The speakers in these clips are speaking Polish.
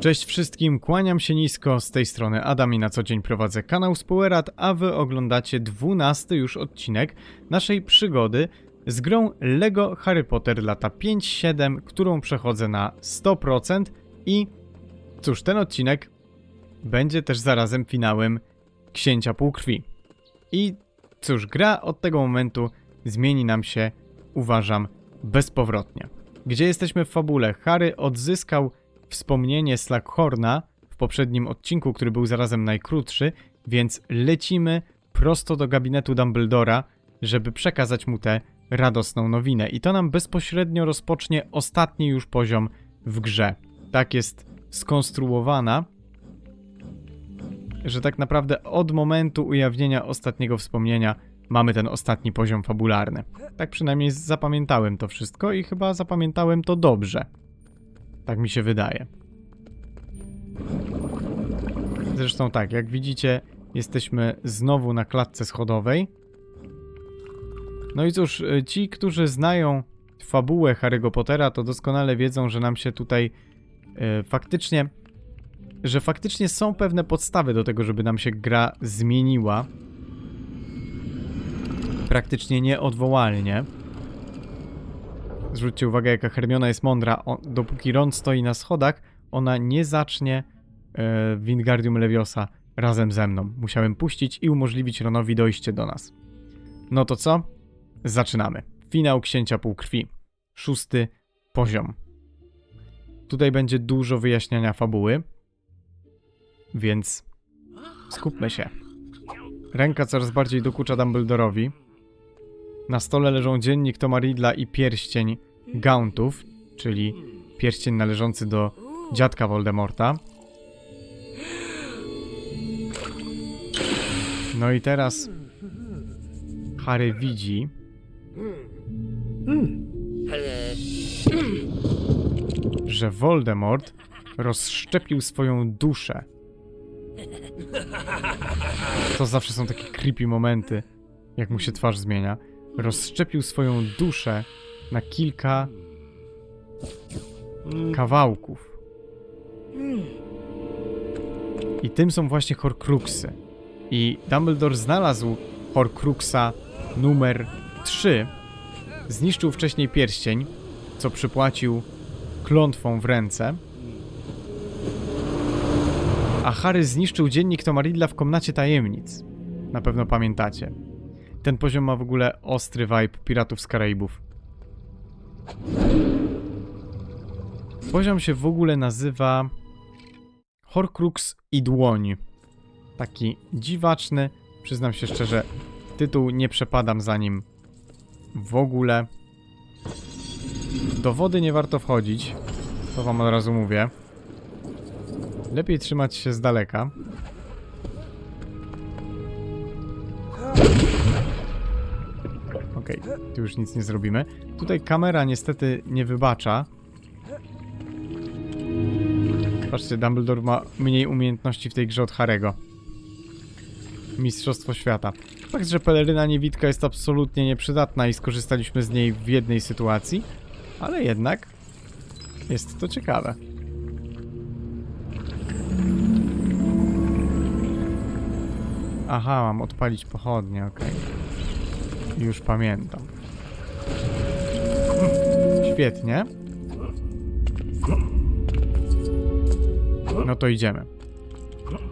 Cześć wszystkim, kłaniam się nisko, z tej strony Adam i na co dzień prowadzę kanał Spoilerat, a wy oglądacie 12 już odcinek naszej przygody z grą LEGO Harry Potter lata 5-7, którą przechodzę na 100% i cóż, ten odcinek będzie też zarazem finałem Księcia Półkrwi. I cóż, gra od tego momentu zmieni nam się, uważam, bezpowrotnie. Gdzie jesteśmy w fabule? Harry odzyskał wspomnienie Slughorna w poprzednim odcinku, który był zarazem najkrótszy, więc lecimy prosto do gabinetu Dumbledora, żeby przekazać mu tę radosną nowinę. I to nam bezpośrednio rozpocznie ostatni już poziom w grze. Tak jest skonstruowana, że tak naprawdę od momentu ujawnienia ostatniego wspomnienia mamy ten ostatni poziom fabularny. Tak przynajmniej zapamiętałem to wszystko i chyba zapamiętałem to dobrze. Tak mi się wydaje. Zresztą tak, jak widzicie, jesteśmy znowu na klatce schodowej. No i cóż, y, ci, którzy znają fabułę Harry'ego Pottera, to doskonale wiedzą, że nam się tutaj y, faktycznie, że faktycznie są pewne podstawy do tego, żeby nam się gra zmieniła. Praktycznie nieodwołalnie. Zwróćcie uwagę, jaka Hermiona jest mądra. Dopóki Ron stoi na schodach, ona nie zacznie e, Wingardium Leviosa razem ze mną. Musiałem puścić i umożliwić Ronowi dojście do nas. No to co? Zaczynamy. Finał Księcia Półkrwi. Szósty poziom. Tutaj będzie dużo wyjaśniania fabuły, więc skupmy się. Ręka coraz bardziej dokucza Dumbledorowi. Na stole leżą dziennik Toma Riddla i pierścień Gauntów, czyli pierścień należący do dziadka Voldemorta. No i teraz Harry widzi, że Voldemort rozszczepił swoją duszę. To zawsze są takie creepy momenty, jak mu się twarz zmienia. Rozszczepił swoją duszę na kilka kawałków. I tym są właśnie Horcruxy. I Dumbledore znalazł Horcruxa numer 3. Zniszczył wcześniej pierścień, co przypłacił klątwą w ręce. A Harry zniszczył dziennik Toma Riddla w komnacie tajemnic. Na pewno pamiętacie. Ten poziom ma w ogóle ostry vibe Piratów z Karaibów. Poziom się w ogóle nazywa Horcrux i Dłoń. Taki dziwaczny, przyznam się szczerze, tytuł nie przepadam za nim w ogóle. Do wody nie warto wchodzić, to wam od razu mówię. Lepiej trzymać się z daleka. Już nic nie zrobimy. Tutaj kamera niestety nie wybacza. Patrzcie, Dumbledore ma mniej umiejętności w tej grze od Harego. Mistrzostwo świata. Fakt, że peleryna niewidka jest absolutnie nieprzydatna i skorzystaliśmy z niej w jednej sytuacji, ale jednak jest to ciekawe. Aha, mam odpalić pochodnie, okej. Już pamiętam. Świetnie. No to idziemy.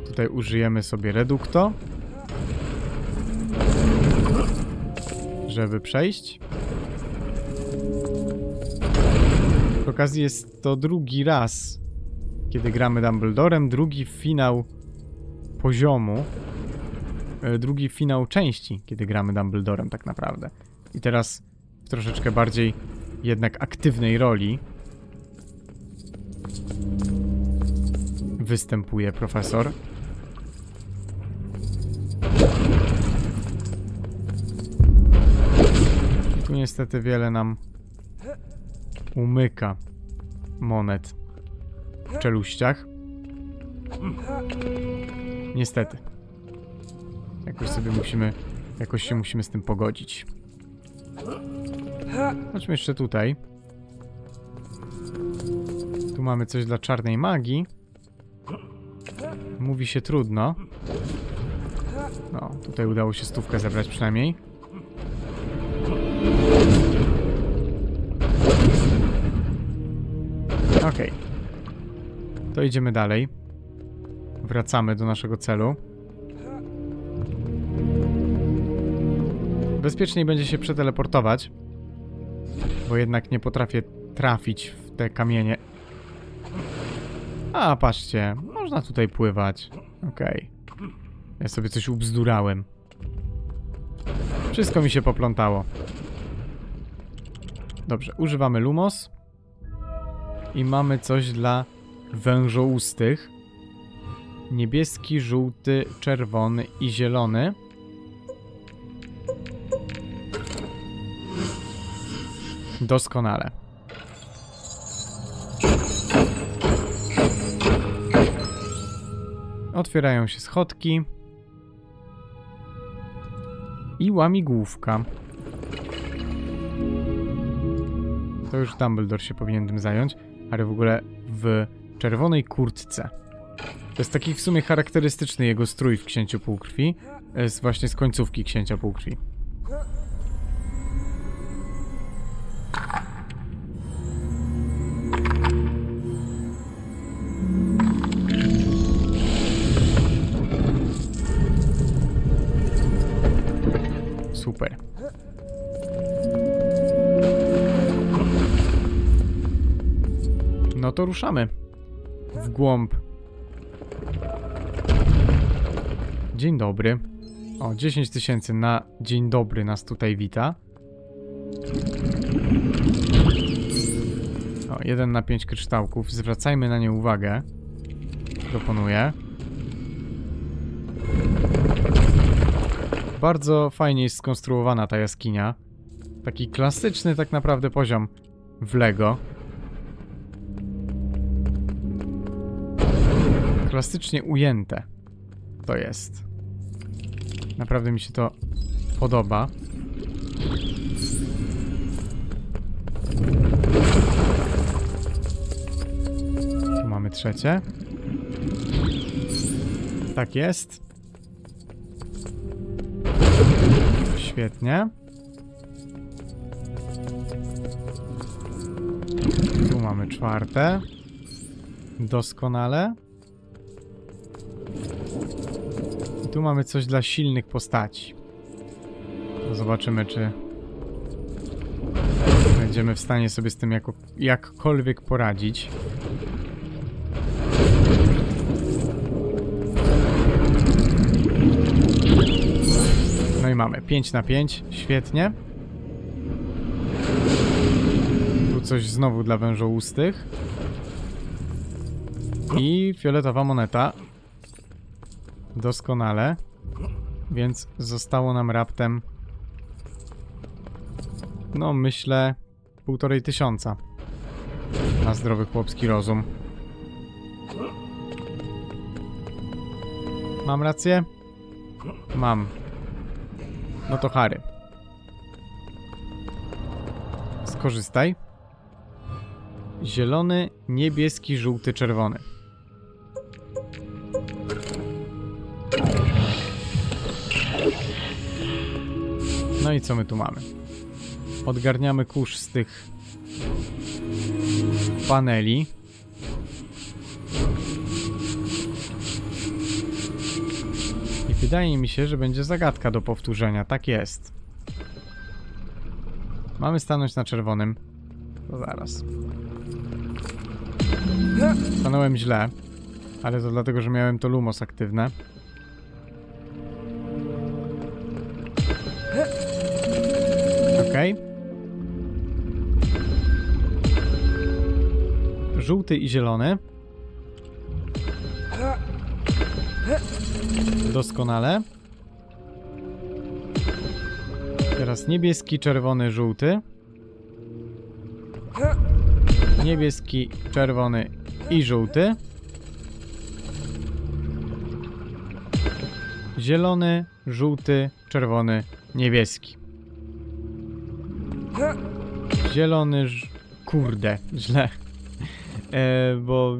Tutaj użyjemy sobie redukto. Żeby przejść. Przy okazji jest to drugi raz, kiedy gramy Dumbledorem, drugi finał poziomu, e, drugi finał części, kiedy gramy Dumbledorem tak naprawdę. I teraz w troszeczkę bardziej jednak aktywnej roli występuje profesor. Tu niestety wiele nam umyka monet w czeluściach. Niestety. Jakoś sobie musimy, jakoś się musimy z tym pogodzić. Chodźmy jeszcze tutaj. Tu mamy coś dla czarnej magii. mówi się trudno. No, tutaj udało się stówkę zebrać przynajmniej. Okej. To idziemy dalej. Wracamy do naszego celu. Bezpieczniej będzie się przeteleportować, bo jednak nie potrafię trafić w te kamienie. A, patrzcie, można tutaj pływać. Okej. Ja sobie coś ubzdurałem. Wszystko mi się poplątało. Dobrze, używamy Lumos. I mamy coś dla wężoustych. Niebieski, żółty, czerwony i zielony. Doskonale. Otwierają się schodki. I łamigłówka. To już Dumbledore się powinien tym zająć, ale w ogóle w czerwonej kurtce. To jest taki w sumie charakterystyczny jego strój w Księciu Półkrwi, e, z właśnie z końcówki Księcia Półkrwi. Super. No to ruszamy. W głąb. Dzień dobry. O, 10 tysięcy na dzień dobry nas tutaj wita. O, 1 na 5 kryształków. Zwracajmy na nie uwagę. Proponuję. Bardzo fajnie jest skonstruowana ta jaskinia. Taki klasyczny tak naprawdę poziom w Lego. Klasycznie ujęte to jest. Naprawdę mi się to podoba. Tu mamy trzecie. Tak jest. Świetnie. Tu mamy czwarte. Doskonale. I tu mamy coś dla silnych postaci. Zobaczymy, czy będziemy w stanie sobie z tym jako, jakkolwiek poradzić. Mamy 5 na 5, świetnie. Tu coś znowu dla wężoustych. I fioletowa moneta. Doskonale. Więc zostało nam raptem. No, myślę, półtorej tysiąca. Na zdrowy chłopski rozum. Mam rację? Mam. No to Harry. Skorzystaj. Zielony, niebieski, żółty, czerwony. No i co my tu mamy? Odgarniamy kurz z tych paneli. Wydaje mi się, że będzie zagadka do powtórzenia. Tak jest. Mamy stanąć na czerwonym. To zaraz. Stanąłem źle, ale to dlatego, że miałem to lumos aktywne. Okej. Żółty i zielony. Doskonale. Teraz niebieski, czerwony, żółty. Niebieski, czerwony i żółty. Zielony, żółty, czerwony, niebieski. Zielony, ż... kurde, źle. E, bo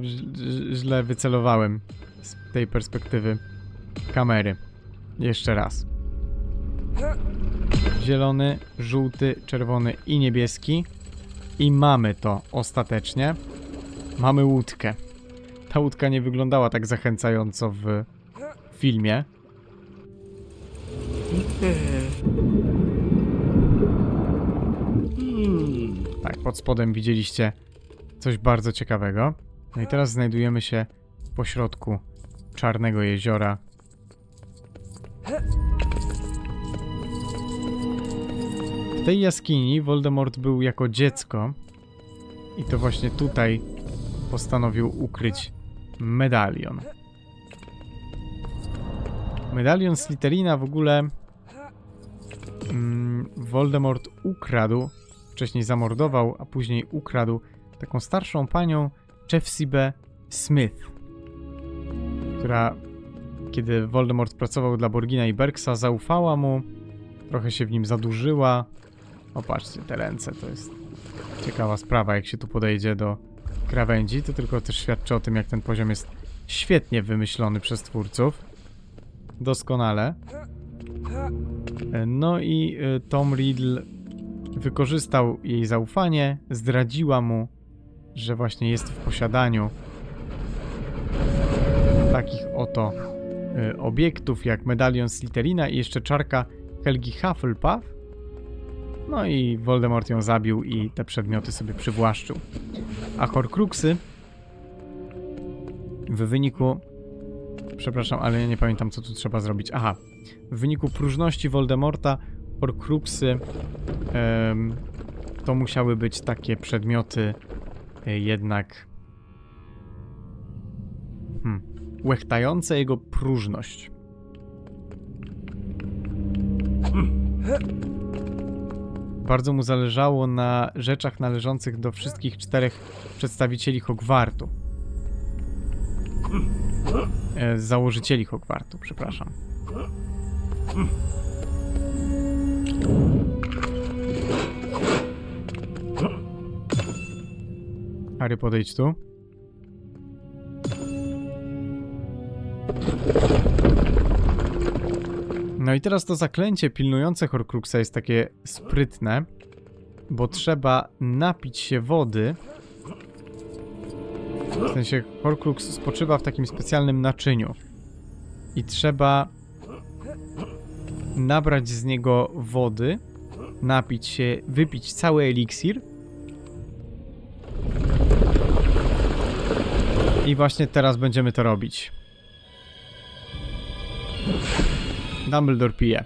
źle wycelowałem. z tej perspektywy kamery. Jeszcze raz. Zielony, żółty, czerwony i niebieski. I mamy to ostatecznie. Mamy łódkę. Ta łódka nie wyglądała tak zachęcająco w filmie. Tak, pod spodem widzieliście coś bardzo ciekawego. No i teraz znajdujemy się po środku czarnego jeziora. W tej jaskini Voldemort był jako dziecko i to właśnie tutaj postanowił ukryć medalion. Medalion Slytherina w ogóle mm, Voldemort ukradł, wcześniej zamordował, a później ukradł taką starszą panią Chefsibę Smith, która kiedy Voldemort pracował dla Borgina i Berksa, zaufała mu, trochę się w nim zadłużyła. O, patrzcie, te ręce to jest ciekawa sprawa, jak się tu podejdzie do krawędzi. To tylko też świadczy o tym, jak ten poziom jest świetnie wymyślony przez twórców. Doskonale. No i e, Tom Riddle wykorzystał jej zaufanie, zdradziła mu, że właśnie jest w posiadaniu takich oto y, obiektów jak medalion Slytherina i jeszcze czarka Helgi Hufflepuff. No i Voldemort ją zabił i te przedmioty sobie przywłaszczył. A Horcruxy w wyniku przepraszam, ale ja nie pamiętam co tu trzeba zrobić. Aha, w wyniku próżności Voldemorta Horcruxy to musiały być takie przedmioty e, jednak łechtające jego próżność. Bardzo mu zależało na rzeczach należących do wszystkich czterech przedstawicieli Hogwartu. E, założycieli Hogwartu, przepraszam. Harry, podejdź tu. No i teraz to zaklęcie pilnujące Horcruxa jest takie sprytne, bo trzeba napić się wody. W sensie Horcrux spoczywa w takim specjalnym naczyniu. I trzeba nabrać z niego wody, napić się, wypić cały eliksir. I właśnie teraz będziemy to robić. Dumbledore pije.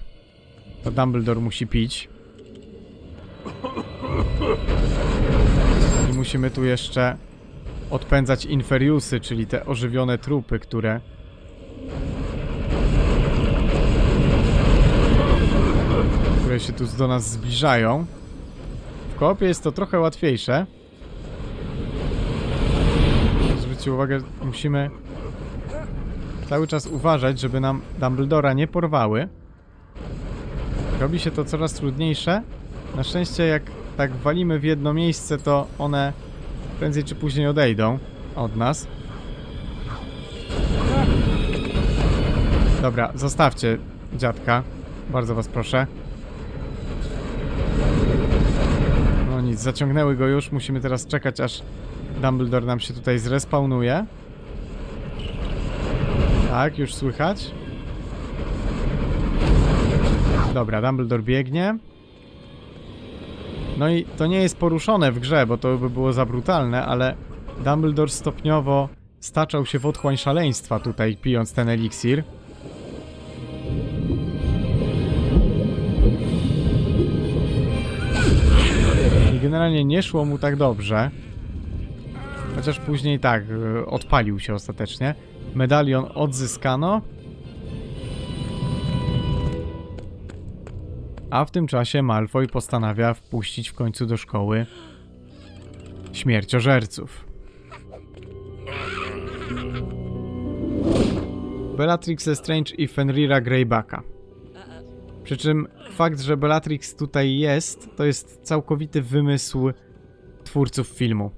To Dumbledore musi pić. I musimy tu jeszcze odpędzać inferiusy, czyli te ożywione trupy, które które się tu do nas zbliżają. W koopie jest to trochę łatwiejsze. Zwróćcie uwagę, musimy cały czas uważać, żeby nam Dumbledora nie porwały. Robi się to coraz trudniejsze. Na szczęście jak tak walimy w jedno miejsce, to one prędzej czy później odejdą od nas. Dobra, zostawcie dziadka. Bardzo was proszę. No nic, zaciągnęły go już. Musimy teraz czekać, aż Dumbledore nam się tutaj zrespawnuje. Tak, już słychać. Dobra, Dumbledore biegnie. No i to nie jest poruszone w grze, bo to by było za brutalne, ale Dumbledore stopniowo staczał się w otchłań szaleństwa tutaj, pijąc ten eliksir. I generalnie nie szło mu tak dobrze. Chociaż później tak, y, odpalił się ostatecznie. Medalion odzyskano. A w tym czasie Malfoy postanawia wpuścić w końcu do szkoły śmierciożerców. Bellatrix Lestrange i Fenrira Greybacka. Przy czym fakt, że Bellatrix tutaj jest, to jest całkowity wymysł twórców filmu.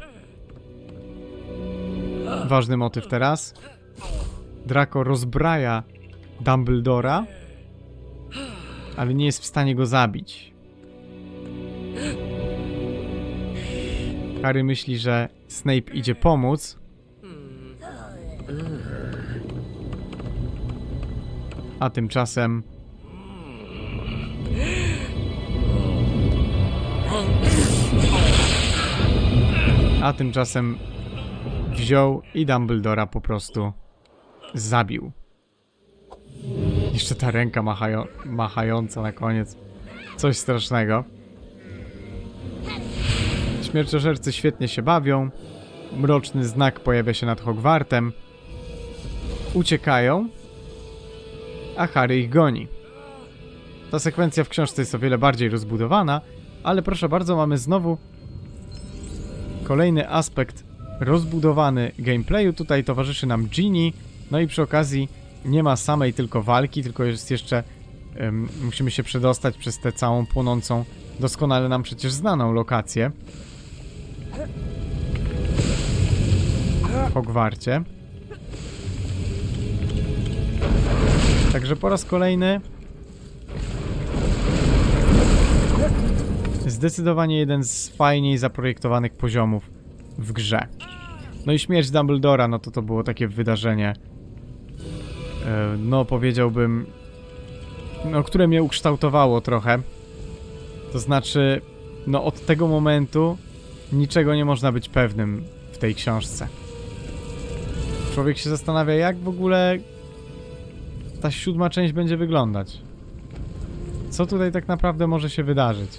Ważny motyw teraz. Draco rozbraja Dumbledora, ale nie jest w stanie go zabić. Harry myśli, że Snape idzie pomóc. A tymczasem A tymczasem wziął i Dumbledora po prostu zabił. Jeszcze ta ręka machają, machająca na koniec. Coś strasznego. Śmierciożercy świetnie się bawią. Mroczny znak pojawia się nad Hogwartem. Uciekają, a Harry ich goni. Ta sekwencja w książce jest o wiele bardziej rozbudowana, ale proszę bardzo, mamy znowu kolejny aspekt rozbudowany gameplayu. Tutaj towarzyszy nam Ginny, no i przy okazji nie ma samej tylko walki, tylko jest jeszcze em, musimy się przedostać przez tę całą płonącą, doskonale nam przecież znaną lokację. W. Także po raz kolejny zdecydowanie jeden z fajniej zaprojektowanych poziomów w grze. No i śmierć Dumbledora, no to to było takie wydarzenie, no powiedziałbym, no które mnie ukształtowało trochę. To znaczy, no od tego momentu niczego nie można być pewnym w tej książce. Człowiek się zastanawia, jak w ogóle ta siódma część będzie wyglądać. Co tutaj tak naprawdę może się wydarzyć?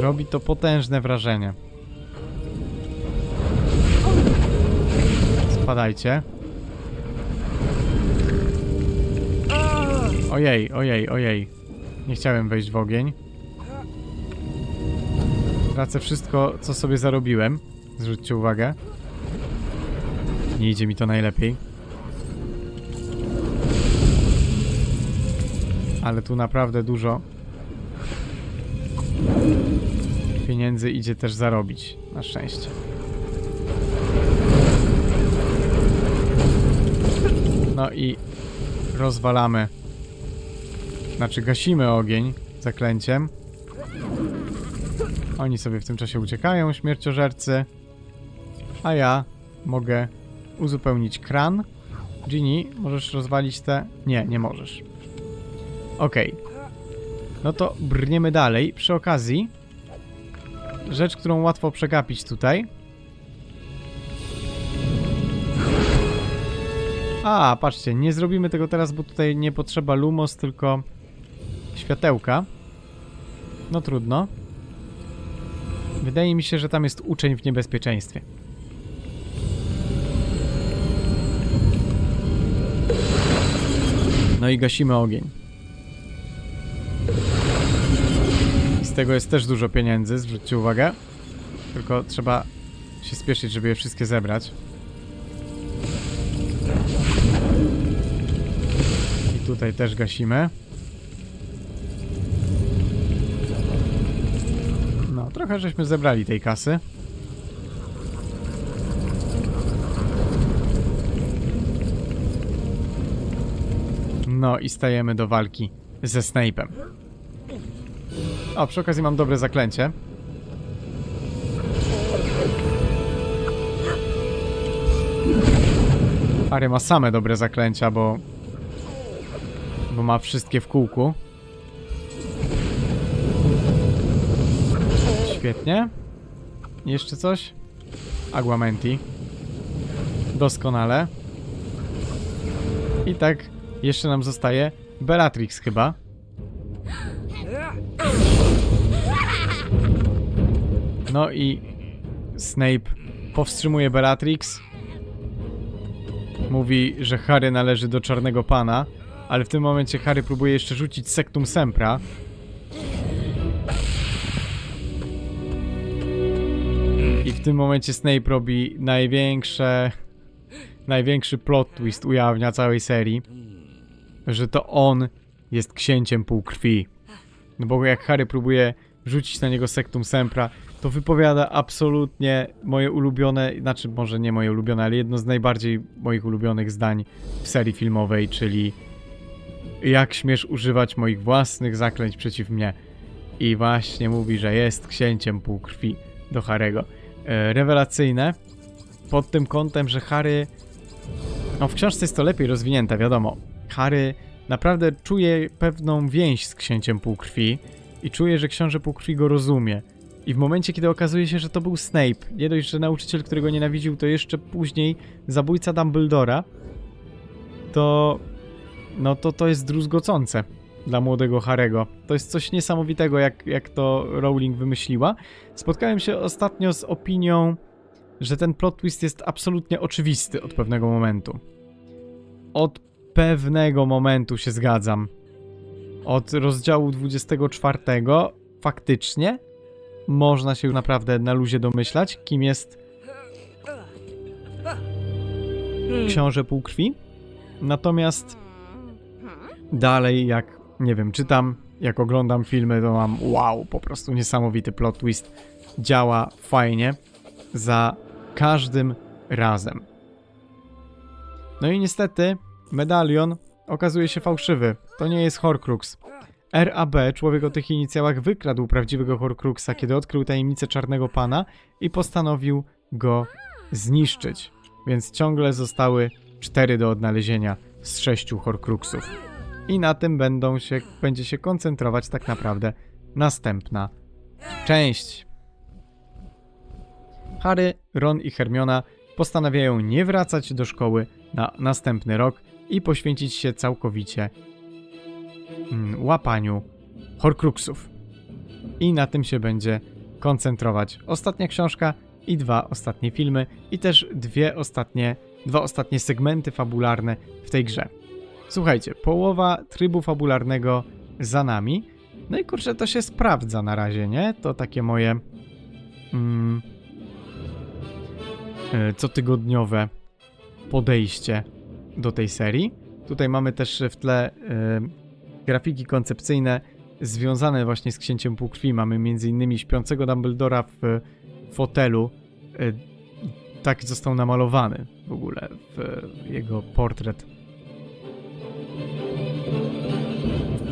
Robi to potężne wrażenie. Spadajcie. Ojej, ojej, ojej. Nie chciałem wejść w ogień. Tracę wszystko, co sobie zarobiłem. Zwróćcie uwagę. Nie idzie mi to najlepiej. Ale tu naprawdę dużo pieniędzy idzie też zarobić. Na szczęście. I rozwalamy. Znaczy gasimy ogień zaklęciem. Oni sobie w tym czasie uciekają, śmierciożercy. A ja mogę uzupełnić kran. Ginny, możesz rozwalić te... Nie, nie możesz. Okej. No to brniemy dalej. Przy okazji, rzecz, którą łatwo przegapić tutaj. A, patrzcie, nie zrobimy tego teraz, bo tutaj nie potrzeba lumos, tylko światełka. No trudno. Wydaje mi się, że tam jest uczeń w niebezpieczeństwie. No i gasimy ogień. I z tego jest też dużo pieniędzy, zwróćcie uwagę. Tylko trzeba się spieszyć, żeby je wszystkie zebrać. Tutaj też gasimy. No, trochę żeśmy zebrali tej kasy. No i stajemy do walki ze Snape'em. O, przy okazji mam dobre zaklęcie. Harry ma same dobre zaklęcia, bo... Bo ma wszystkie w kółku. Świetnie. Jeszcze coś? Aguamenti. Doskonale. I tak jeszcze nam zostaje Bellatrix chyba. No i Snape powstrzymuje Bellatrix. Mówi, że Harry należy do Czarnego Pana, ale w tym momencie Harry próbuje jeszcze rzucić Sectum Sempra. I w tym momencie Snape robi największe... Największy plot twist ujawnia całej serii. Że to on jest księciem półkrwi. No bo jak Harry próbuje rzucić na niego Sectum Sempra, to wypowiada absolutnie moje ulubione, znaczy może nie moje ulubione, ale jedno z najbardziej moich ulubionych zdań w serii filmowej, czyli jak śmiesz używać moich własnych zaklęć przeciw mnie. I właśnie mówi, że jest księciem półkrwi do Harego. E, rewelacyjne pod tym kątem, że Harry. No, w książce jest to lepiej rozwinięte, wiadomo. Harry naprawdę czuje pewną więź z księciem półkrwi i czuje, że książę półkrwi go rozumie. I w momencie, kiedy okazuje się, że to był Snape, nie dość, że nauczyciel, którego nienawidził, to jeszcze później zabójca Dumbledora, to. No to to jest druzgocące dla młodego Harego. To jest coś niesamowitego, jak, jak to Rowling wymyśliła. Spotkałem się ostatnio z opinią, że ten plot twist jest absolutnie oczywisty od pewnego momentu. Od pewnego momentu się zgadzam. Od rozdziału 24 faktycznie można się naprawdę na luzie domyślać, kim jest książę półkrwi. Natomiast dalej, jak nie wiem, czytam, jak oglądam filmy, to mam wow, po prostu niesamowity plot twist. Działa fajnie za każdym razem. No i niestety, medalion okazuje się fałszywy. To nie jest Horcrux. RAB, człowiek o tych inicjałach, wykradł prawdziwego Horcruxa, kiedy odkrył tajemnicę Czarnego Pana i postanowił go zniszczyć. Więc ciągle zostały cztery do odnalezienia z sześciu Horcruxów. I na tym będą się, będzie się koncentrować tak naprawdę następna część. Harry, Ron i Hermiona postanawiają nie wracać do szkoły na następny rok i poświęcić się całkowicie mm, łapaniu Horcruxów. I na tym się będzie koncentrować ostatnia książka i dwa ostatnie filmy i też dwie ostatnie, dwa ostatnie segmenty fabularne w tej grze. Słuchajcie, połowa trybu fabularnego za nami. No i kurczę, to się sprawdza na razie, nie? To takie moje mm, e, cotygodniowe podejście do tej serii. Tutaj mamy też w tle e, grafiki koncepcyjne związane właśnie z Księciem Półkrwi. Mamy m.in. śpiącego Dumbledora w fotelu. E, tak został namalowany w ogóle w jego portret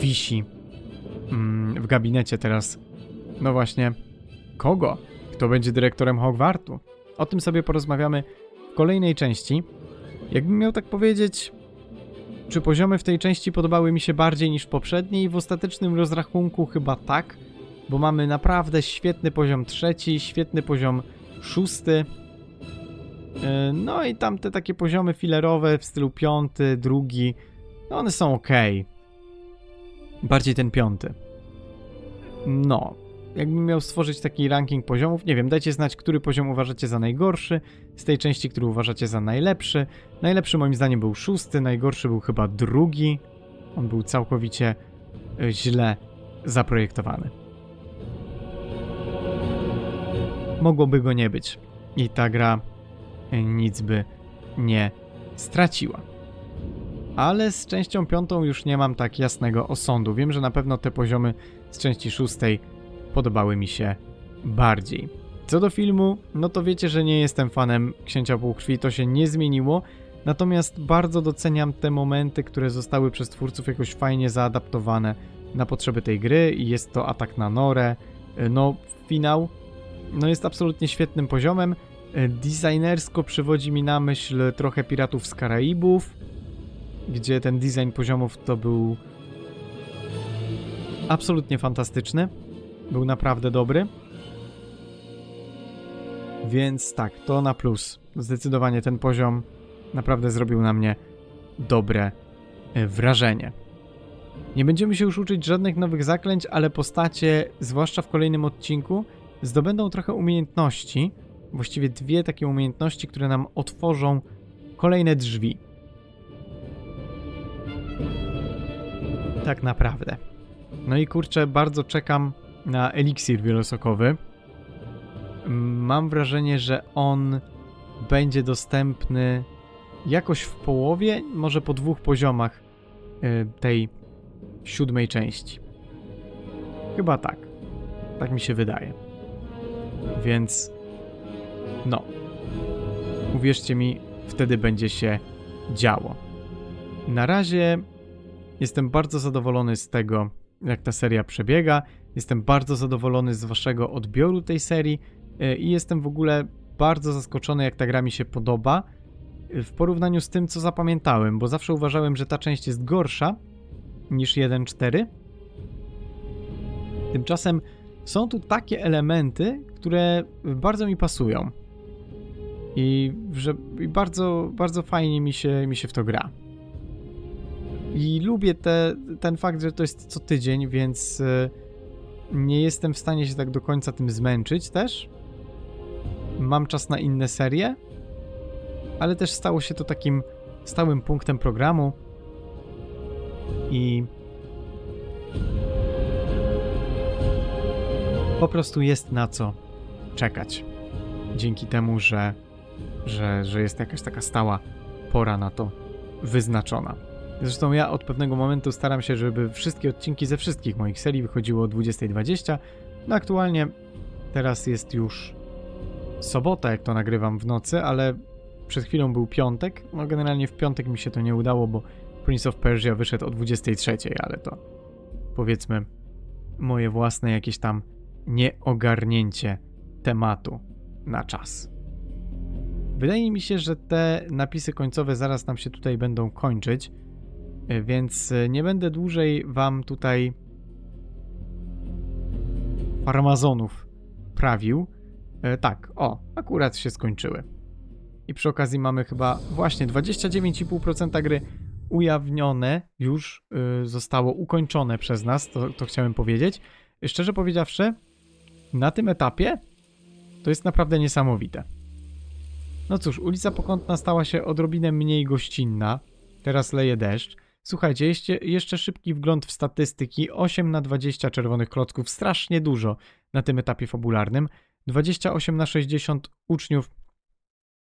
wisi mm, w gabinecie teraz. No właśnie, kogo? Kto będzie dyrektorem Hogwartu? O tym sobie porozmawiamy w kolejnej części. Jakbym miał tak powiedzieć, czy poziomy w tej części podobały mi się bardziej niż poprzedniej? W ostatecznym rozrachunku chyba tak, bo mamy naprawdę świetny poziom trzeci, świetny poziom szósty. Yy, No i tam te takie poziomy filerowe w stylu piąty, drugi, no one są ok. Bardziej ten piąty. No, jakbym miał stworzyć taki ranking poziomów, nie wiem, dajcie znać, który poziom uważacie za najgorszy, z tej części, który uważacie za najlepszy. Najlepszy moim zdaniem był szósty, najgorszy był chyba drugi. On był całkowicie e, źle zaprojektowany. Mogłoby go nie być i ta gra e, nic by nie straciła ale z częścią piątą już nie mam tak jasnego osądu. Wiem, że na pewno te poziomy z części szóstej podobały mi się bardziej. Co do filmu, no to wiecie, że nie jestem fanem Księcia Półkrwi, to się nie zmieniło, natomiast bardzo doceniam te momenty, które zostały przez twórców jakoś fajnie zaadaptowane na potrzeby tej gry i jest to atak na Norę. No, finał no jest absolutnie świetnym poziomem. Designersko przywodzi mi na myśl trochę Piratów z Karaibów, gdzie ten design poziomów to był absolutnie fantastyczny. Był naprawdę dobry. Więc tak, to na plus. Zdecydowanie ten poziom naprawdę zrobił na mnie dobre e, wrażenie. Nie będziemy się już uczyć żadnych nowych zaklęć, ale postacie, zwłaszcza w kolejnym odcinku, zdobędą trochę umiejętności. Właściwie dwie takie umiejętności, które nam otworzą kolejne drzwi. Tak naprawdę. No i kurczę, bardzo czekam na eliksir wielosokowy. Mam wrażenie, że on będzie dostępny jakoś w połowie, może po dwóch poziomach y, tej siódmej części. Chyba tak. Tak mi się wydaje. Więc no, uwierzcie mi, wtedy będzie się działo. Na razie jestem bardzo zadowolony z tego, jak ta seria przebiega. Jestem bardzo zadowolony z waszego odbioru tej serii e, i jestem w ogóle bardzo zaskoczony, jak ta gra mi się podoba e, w porównaniu z tym, co zapamiętałem, bo zawsze uważałem, że ta część jest gorsza niż 1.4. Tymczasem są tu takie elementy, które bardzo mi pasują. I, że, i bardzo, bardzo fajnie mi się, mi się w to gra. I lubię te, ten fakt, że to jest co tydzień, więc e, nie jestem w stanie się tak do końca tym zmęczyć też. Mam czas na inne serie, ale też stało się to takim stałym punktem programu. I po prostu jest na co czekać. Dzięki temu, że, że, że jest jakaś taka stała pora na to wyznaczona. Zresztą ja od pewnego momentu staram się, żeby wszystkie odcinki ze wszystkich moich serii wychodziło o 20.20. No aktualnie teraz jest już sobota, jak to nagrywam w nocy, ale przed chwilą był piątek. No generalnie w piątek mi się to nie udało, bo Prince of Persia wyszedł o 23.00, ale to powiedzmy moje własne jakieś tam nieogarnięcie tematu na czas. Wydaje mi się, że te napisy końcowe zaraz nam się tutaj będą kończyć, więc e, nie będę dłużej wam tutaj farmazonów prawił. E, tak, o, akurat się skończyły. I przy okazji mamy chyba właśnie 29,5% gry ujawnione, już zostało ukończone przez nas, to, to chciałem powiedzieć. Szczerze powiedziawszy, na tym etapie to jest naprawdę niesamowite. No cóż, ulica Pokątna stała się odrobinę mniej gościnna. Teraz leje deszcz. Słuchajcie, jeszcze, jeszcze szybki wgląd w statystyki. 8 na 20 czerwonych klocków, strasznie dużo na tym etapie fabularnym. 28 na 60 uczniów,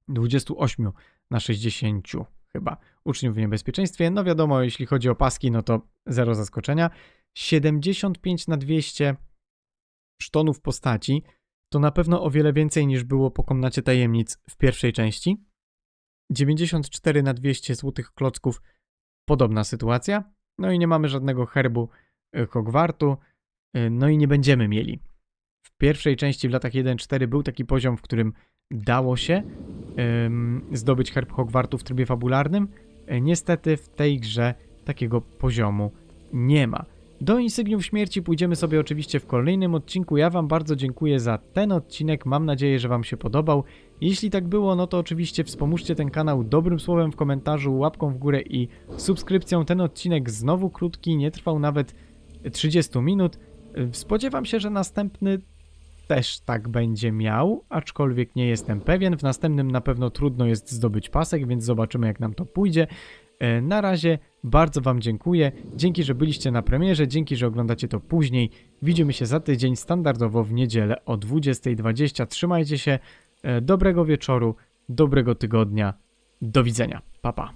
28 na 60 chyba uczniów w niebezpieczeństwie. No wiadomo, jeśli chodzi o paski, no to zero zaskoczenia. 75 na 200 sztonów postaci to na pewno o wiele więcej niż było po komnacie tajemnic w pierwszej części. 94 na 200 złotych klocków podobna sytuacja. No i nie mamy żadnego herbu y, Hogwartu. y, No i nie będziemy mieli. W pierwszej części w latach 1-4 był taki poziom, w którym dało się zdobyć herb Hogwartu w trybie fabularnym. Y, Niestety w tej grze takiego poziomu nie ma. Do Insygniów Śmierci pójdziemy sobie oczywiście w kolejnym odcinku. Ja Wam bardzo dziękuję za ten odcinek. Mam nadzieję, że Wam się podobał. Jeśli tak było, no to oczywiście wspomóżcie ten kanał dobrym słowem w komentarzu, łapką w górę i subskrypcją. Ten odcinek znowu krótki, nie trwał nawet 30 minut. Spodziewam się, że następny też tak będzie miał, aczkolwiek nie jestem pewien. W następnym na pewno trudno jest zdobyć pasek, więc zobaczymy jak nam to pójdzie. E, Na razie bardzo Wam dziękuję. Dzięki, że byliście na premierze, dzięki, że oglądacie to później. Widzimy się za tydzień standardowo w niedzielę o 20.20. Trzymajcie się. E, Dobrego wieczoru, dobrego tygodnia. Do widzenia. Pa pa.